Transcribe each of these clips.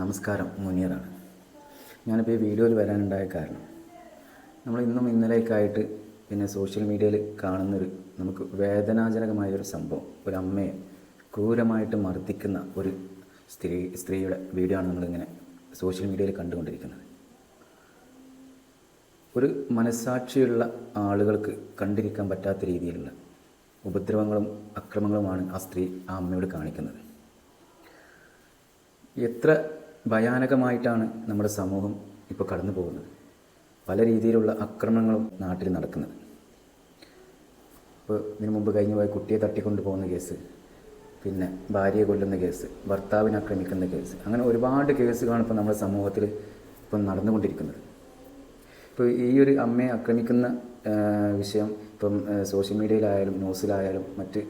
നമസ്കാരം മുനീറാണ്. ഞാനിപ്പോൾ ഈ വീഡിയോയിൽ വരാനുണ്ടായ കാരണം നമ്മൾ ഇന്നും ഇന്നലെയൊക്കെയായിട്ട് പിന്നെ സോഷ്യൽ മീഡിയയിൽ കാണുന്നൊരു നമുക്ക് വേദനാജനകമായൊരു സംഭവം ഒരു അമ്മയെ ക്രൂരമായിട്ട് മർദ്ദിക്കുന്ന ഒരു സ്ത്രീ സ്ത്രീയുടെ വീഡിയോ ആണ് നമ്മളിങ്ങനെ സോഷ്യൽ മീഡിയയിൽ കണ്ടുകൊണ്ടിരിക്കുന്നത്. ഒരു മനസ്സാക്ഷിയുള്ള ആളുകൾക്ക് കണ്ടിരിക്കാൻ പറ്റാത്ത രീതിയിലുള്ള ഉപദ്രവങ്ങളും അക്രമങ്ങളുമാണ് ആ സ്ത്രീ ആ അമ്മയോട് കാണിക്കുന്നത്. എത്ര ഭയാനകമായിട്ടാണ് നമ്മുടെ സമൂഹം ഇപ്പോൾ കടന്നു പോകുന്നത്. പല രീതിയിലുള്ള അക്രമങ്ങളും നാട്ടിൽ നടക്കുന്നത്. ഇപ്പോൾ ഇതിനു മുമ്പ് കഴിഞ്ഞു പോയ കുട്ടിയെ തട്ടിക്കൊണ്ടു പോകുന്ന കേസ് പിന്നെ ഭാര്യയെ കൊല്ലുന്ന കേസ് ഭർത്താവിനെ ആക്രമിക്കുന്ന കേസ് അങ്ങനെ ഒരുപാട് കേസുകളാണ് ഇപ്പോൾ നമ്മുടെ സമൂഹത്തിൽ ഇപ്പം നടന്നുകൊണ്ടിരിക്കുന്നത്. ഇപ്പോൾ ഈ ഒരു അമ്മയെ ആക്രമിക്കുന്ന വിഷയം ഇപ്പം സോഷ്യൽ മീഡിയയിലായാലും ന്യൂസിലായാലും മറ്റ്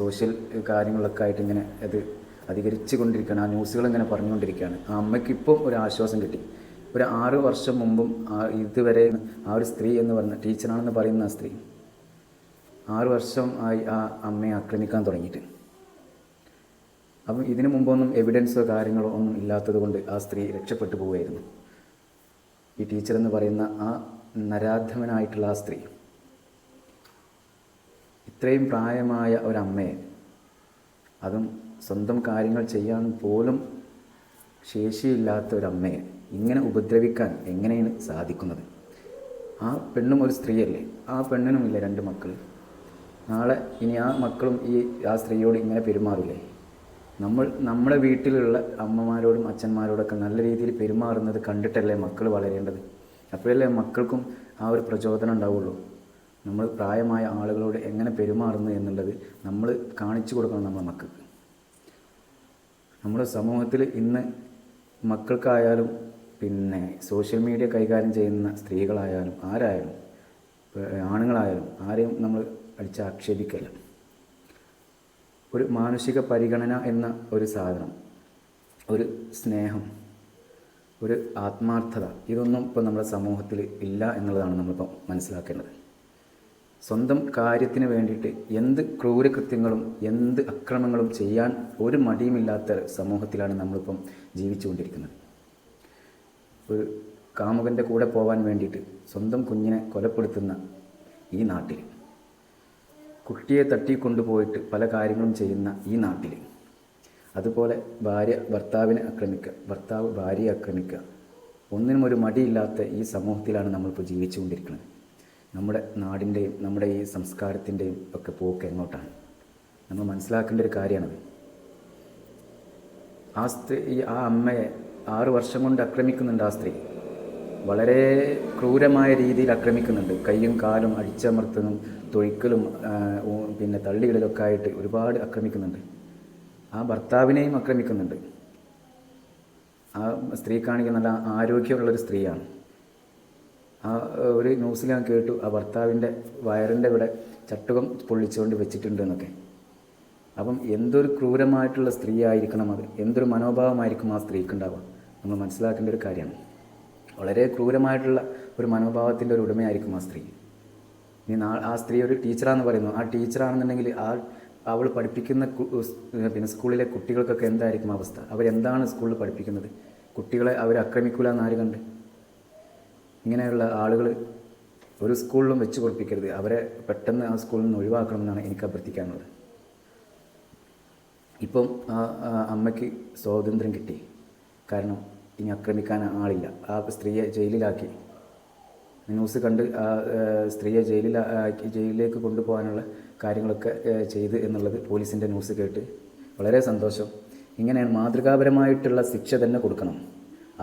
സോഷ്യൽ കാര്യങ്ങളൊക്കെ ആയിട്ട് ഇങ്ങനെ അത് അധികരിച്ചു കൊണ്ടിരിക്കുകയാണ് ആ ന്യൂസുകൾ ഇങ്ങനെ പറഞ്ഞുകൊണ്ടിരിക്കുകയാണ്. ആ അമ്മയ്ക്ക് ഒരു ആശ്വാസം കിട്ടി. ഒരു ആറ് വർഷം മുമ്പും ഇതുവരെ ആ ഒരു സ്ത്രീ എന്ന് പറഞ്ഞ ടീച്ചറാണെന്ന് പറയുന്ന ആ സ്ത്രീ ആറ് വർഷം ആയി ആ അമ്മയെ ആക്രമിക്കാൻ തുടങ്ങിയിട്ട്. അപ്പം ഇതിനു മുമ്പൊന്നും എവിഡൻസോ കാര്യങ്ങളോ ഒന്നും ഇല്ലാത്തതുകൊണ്ട് ആ സ്ത്രീ രക്ഷപ്പെട്ടു പോവുകയായിരുന്നു. ഈ ടീച്ചർ എന്ന് പറയുന്ന ആ നരാധമനായിട്ടുള്ള ആ സ്ത്രീ ഇത്രയും പ്രായമായ ഒരമ്മയെ അതും സ്വന്തം കാര്യങ്ങൾ ചെയ്യാൻ പോലും ശേഷിയില്ലാത്ത ഒരമ്മയെ ഇങ്ങനെ ഉപദ്രവിക്കാൻ എങ്ങനെയാണ് സാധിക്കുന്നത്? ആ പെണ്ണും ഒരു സ്ത്രീയല്ലേ? ആ പെണ്ണിനുമില്ല രണ്ട് മക്കൾ നാളെ ഇനി ആ മക്കളും ഈ ആ സ്ത്രീയോട് ഇങ്ങനെ പെരുമാറില്ലേ? നമ്മൾ നമ്മുടെ വീട്ടിലുള്ള അമ്മമാരോടും അച്ഛന്മാരോടൊക്കെ നല്ല രീതിയിൽ പെരുമാറുന്നത് കണ്ടിട്ടല്ലേ മക്കൾ വളരേണ്ടത്? അപ്പോഴല്ലേ മക്കൾക്കും ആ ഒരു പ്രചോദനം ഉണ്ടാവുള്ളൂ. നമ്മൾ പ്രായമായ ആളുകളോട് എങ്ങനെ പെരുമാറുന്നു എന്നുള്ളത് നമ്മൾ കാണിച്ചു കൊടുക്കണം നമ്മുടെ മക്കൾക്ക്. നമ്മുടെ സമൂഹത്തിൽ ഇന്ന് മക്കൾക്കായാലും പിന്നെ സോഷ്യൽ മീഡിയ കൈകാര്യം ചെയ്യുന്ന സ്ത്രീകളായാലും ആരായാലും ആണുങ്ങളായാലും ആരെയും നമ്മൾ അടിച്ച് ആക്ഷേപിക്കല്ല ഒരു മാനുഷിക പരിഗണന എന്ന ഒരു സാധനം ഒരു സ്നേഹം ഒരു ആത്മാർത്ഥത ഇതൊന്നും ഇപ്പോൾ നമ്മുടെ സമൂഹത്തിൽ ഇല്ല എന്നുള്ളതാണ് നമ്മളിപ്പോൾ മനസ്സിലാക്കേണ്ടത്. സ്വന്തം കാര്യത്തിന് വേണ്ടിയിട്ട് എന്ത് ക്രൂരകൃത്യങ്ങളും എന്ത് അക്രമങ്ങളും ചെയ്യാൻ ഒരു മടിയുമില്ലാത്ത സമൂഹത്തിലാണ് നമ്മളിപ്പം ജീവിച്ചുകൊണ്ടിരിക്കുന്നത്. ഒരു കാമുകന്റെ കൂടെ പോകാൻ വേണ്ടിയിട്ട് സ്വന്തം കുഞ്ഞിനെ കൊലപ്പെടുത്തുന്ന ഈ നാട്ടിൽ കുട്ടിയെ കൊണ്ടുപോയിട്ട് പല കാര്യങ്ങളും ചെയ്യുന്ന ഈ നാട്ടിൽ അതുപോലെ ഭാര്യ ഭർത്താവിനെ ആക്രമിക്കുക ഭർത്താവ് ഭാര്യയെ ആക്രമിക്കുക ഒന്നിനും ഒരു മടിയില്ലാത്ത ഈ സമൂഹത്തിലാണ് നമ്മളിപ്പോൾ ജീവിച്ചുകൊണ്ടിരിക്കുന്നത്. നമ്മുടെ നാടിന്റെയും നമ്മുടെ ഈ സംസ്കാരത്തിന്റെയും ഒക്കെ പോക്ക് എങ്ങോട്ടാണ്? നമ്മൾ മനസ്സിലാക്കേണ്ട ഒരു കാര്യമാണത്. ആ സ്ത്രീ ആ അമ്മയെ ആറു വർഷം കൊണ്ട് ആക്രമിക്കുന്നുണ്ട് ആ സ്ത്രീ. വളരെ ക്രൂരമായ രീതിയിൽ ആക്രമിക്കുന്നുണ്ട്. കൈയും കാലും അടിച്ചമർത്തുന്നതും തൊഴിക്കലും പിന്നെ തള്ളികളിലൊക്കെ ആയിട്ട് ഒരുപാട് ആക്രമിക്കുന്നുണ്ട്. ആ ഭർത്താവിനെയും ആക്രമിക്കുന്നുണ്ട്. ആ സ്ത്രീക്കാണെങ്കിൽ നല്ല ആരോഗ്യമുള്ളൊരു സ്ത്രീയാണ്. ആ ഒരു ന്യൂസിൽ ഞാൻ കേട്ടു. ആ ഭർത്താവിന്റെ വയറിന്റെ ഇവിടെ ചട്ടുകം പൊള്ളിച്ചുകൊണ്ട് വെച്ചിട്ടുണ്ട് എന്നൊക്കെ അപ്പം എന്തൊരു ക്രൂരമായിട്ടുള്ള സ്ത്രീ ആയിരിക്കണം അത്? എന്തൊരു മനോഭാവമായിരിക്കും ആ സ്ത്രീക്ക് ഉണ്ടാവുക നമ്മൾ മനസ്സിലാക്കേണ്ട ഒരു കാര്യമാണ്. വളരെ ക്രൂരമായിട്ടുള്ള ഒരു മനോഭാവത്തിന്റെ ഒരു ഉടമയായിരിക്കും ആ സ്ത്രീ. ഇനി ആ സ്ത്രീ ഒരു ടീച്ചറാണെന്ന് പറയുന്നു. ആ ടീച്ചറാണെന്നുണ്ടെങ്കിൽ ആ അവൾ പഠിപ്പിക്കുന്ന പിന്നെ സ്കൂളിലെ കുട്ടികൾക്കൊക്കെ എന്തായിരിക്കും അവസ്ഥ? അവരെന്താണ് സ്കൂളിൽ പഠിപ്പിക്കുന്നത്? കുട്ടികളെ അവർ ആക്രമിക്കൂല എന്നാര് കണ്ട്? ഇങ്ങനെയുള്ള ആളുകൾ ഒരു സ്കൂളിലും വെച്ച് കുറിപ്പിക്കരുത് അവരെ പെട്ടെന്ന് ആ സ്കൂളിൽ നിന്ന് ഒഴിവാക്കണമെന്നാണ് എനിക്ക് അഭ്യർത്ഥിക്കാനുള്ളത്. ഇപ്പം അമ്മയ്ക്ക് സ്വാതന്ത്ര്യം കിട്ടി. കാരണം ഇനി ആക്രമിക്കാൻ ആളില്ല. ആ സ്ത്രീയെ ജയിലിലാക്കി. ന്യൂസ് കണ്ട് ആ സ്ത്രീയെ ജയിലിലാക്കി ജയിലിലേക്ക് കൊണ്ടുപോകാനുള്ള കാര്യങ്ങളൊക്കെ ചെയ്ത് എന്നുള്ളത് പോലീസിന്റെ ന്യൂസ് കേട്ട് വളരെ സന്തോഷം. ഇങ്ങനെയാണ് മാതൃകാപരമായിട്ടുള്ള ശിക്ഷ തന്നെ കൊടുക്കണം.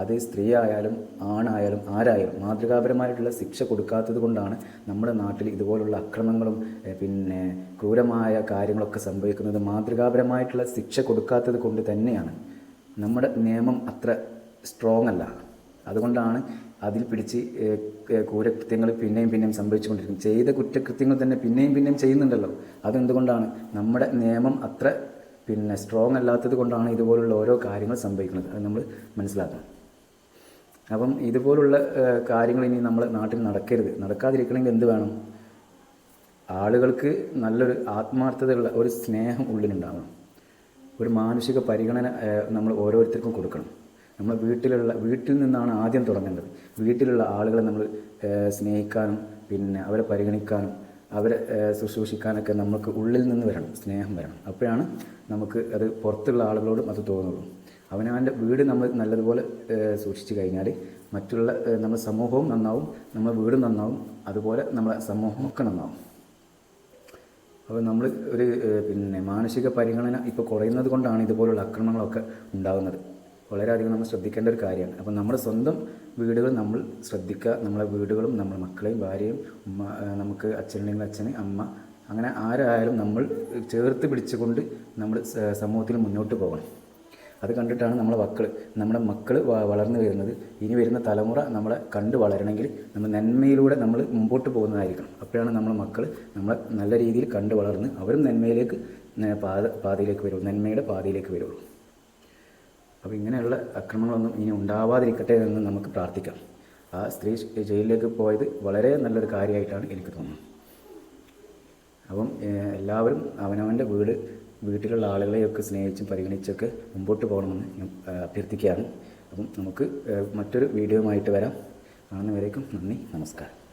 അത് സ്ത്രീ ആയാലും ആണായാലും ആരായാലും മാതൃകാപരമായിട്ടുള്ള ശിക്ഷ കൊടുക്കാത്തത് കൊണ്ടാണ് നമ്മുടെ നാട്ടിൽ ഇതുപോലുള്ള അക്രമങ്ങളും പിന്നെ ക്രൂരമായ കാര്യങ്ങളൊക്കെ സംഭവിക്കുന്നത്. മാതൃകാപരമായിട്ടുള്ള ശിക്ഷ കൊടുക്കാത്തത് കൊണ്ട് തന്നെയാണ്. നമ്മുടെ നിയമം അത്ര സ്ട്രോങ് അല്ല. അതുകൊണ്ടാണ് അതിൽ പിടിച്ച് ക്രൂരകൃത്യങ്ങൾ പിന്നെയും പിന്നെയും സംഭവിച്ചുകൊണ്ടിരിക്കുന്നത്. ചെയ്ത കുറ്റകൃത്യങ്ങൾ തന്നെ പിന്നെയും പിന്നെയും ചെയ്യുന്നുണ്ടല്ലോ. അതെന്തുകൊണ്ടാണ്? നമ്മുടെ നിയമം അത്ര പിന്നെ സ്ട്രോങ് അല്ലാത്തത് കൊണ്ടാണ് ഇതുപോലുള്ള ഓരോ കാര്യങ്ങൾ സംഭവിക്കുന്നത്. അത് നമ്മൾ മനസ്സിലാക്കണം. അപ്പം ഇതുപോലുള്ള കാര്യങ്ങൾ ഇനി നമ്മൾ നാട്ടിൽ നടക്കരുത്. നടക്കാതിരിക്കണമെങ്കിൽ എന്ത് വേണം? ആളുകൾക്ക് നല്ലൊരു ആത്മാർത്ഥതയുള്ള ഒരു സ്നേഹം ഉള്ളിലുണ്ടാവണം. ഒരു മാനുഷിക പരിഗണന നമ്മൾ ഓരോരുത്തർക്കും കൊടുക്കണം. നമ്മൾ വീട്ടിലുള്ള വീട്ടിൽ നിന്നാണ് ആദ്യം തുടങ്ങേണ്ടത്. വീട്ടിലുള്ള ആളുകളെ നമ്മൾ സ്നേഹിക്കാനും പിന്നെ അവരെ പരിഗണിക്കാനും അവരെ ശുശ്രൂഷിക്കാനൊക്കെ നമുക്ക് ഉള്ളിൽ നിന്ന് വരണം സ്നേഹം വരണം. അപ്പോഴാണ് നമുക്ക് അത് പുറത്തുള്ള ആളുകളോടും അത് തോന്നുള്ളൂ. അവനവന്റെ വീട് നമ്മൾ നല്ലതുപോലെ സൂക്ഷിച്ചു കഴിഞ്ഞാൽ മറ്റുള്ള നമ്മുടെ സമൂഹവും നന്നാവും നമ്മുടെ വീടും നന്നാവും അതുപോലെ നമ്മളെ സമൂഹമൊക്കെ നന്നാവും. അപ്പോൾ നമ്മൾ ഒരു പിന്നെ മാനസിക പരിഗണന ഇപ്പോൾ കുറയുന്നത് കൊണ്ടാണ് ഇതുപോലുള്ള ആക്രമണങ്ങളൊക്കെ ഉണ്ടാകുന്നത് വളരെയധികം നമ്മൾ ശ്രദ്ധിക്കേണ്ട ഒരു കാര്യമാണ്. അപ്പോൾ നമ്മുടെ സ്വന്തം വീടുകൾ നമ്മൾ ശ്രദ്ധിക്കുക. നമ്മളെ വീടുകളും നമ്മുടെ മക്കളെയും ഭാര്യയും ഉമ്മ നമുക്ക് അച്ഛനുണ്ടെങ്കിൽ അച്ഛന് അമ്മ അങ്ങനെ ആരായാലും നമ്മൾ ചേർത്ത് പിടിച്ചുകൊണ്ട് നമ്മൾ സമൂഹത്തിൽ മുന്നോട്ട് പോകണം. അത് കണ്ടിട്ടാണ് നമ്മളെ മക്കൾ നമ്മുടെ മക്കൾ വളർന്നു വരുന്നത്. ഇനി വരുന്ന തലമുറ നമ്മളെ കണ്ട് വളരണമെങ്കിൽ നമ്മൾ നന്മയിലൂടെ നമ്മൾ മുമ്പോട്ട് പോകുന്നതായിരിക്കണം. അപ്പോഴാണ് നമ്മളെ മക്കൾ നമ്മളെ നല്ല രീതിയിൽ കണ്ട് വളർന്ന് അവരും നന്മയിലേക്ക് പാത പാതയിലേക്ക് വരുള്ളൂ. നന്മയുടെ പാതയിലേക്ക് വരുള്ളൂ. അപ്പോൾ ഇങ്ങനെയുള്ള അക്രമങ്ങളൊന്നും ഇനി ഉണ്ടാവാതിരിക്കട്ടെ എന്ന് നമുക്ക് പ്രാർത്ഥിക്കാം. ആ സ്ത്രീ ജയിലിലേക്ക് പോയത് വളരെ നല്ലൊരു കാര്യമായിട്ടാണ് എനിക്ക് തോന്നുന്നത്. അപ്പം എല്ലാവരും അവനവന്റെ വീട് വീട്ടിലുള്ള ആളുകളെയൊക്കെ സ്നേഹിച്ചും പരിഗണിച്ചൊക്കെ മുമ്പോട്ട് പോകണമെന്ന് ഞാൻ അഭ്യർത്ഥിക്കുകയാണ്. അപ്പം നമുക്ക് മറ്റൊരു വീഡിയോയുമായിട്ട് വരാം. കാണുന്നവരേക്കും നന്ദി നമസ്കാരം.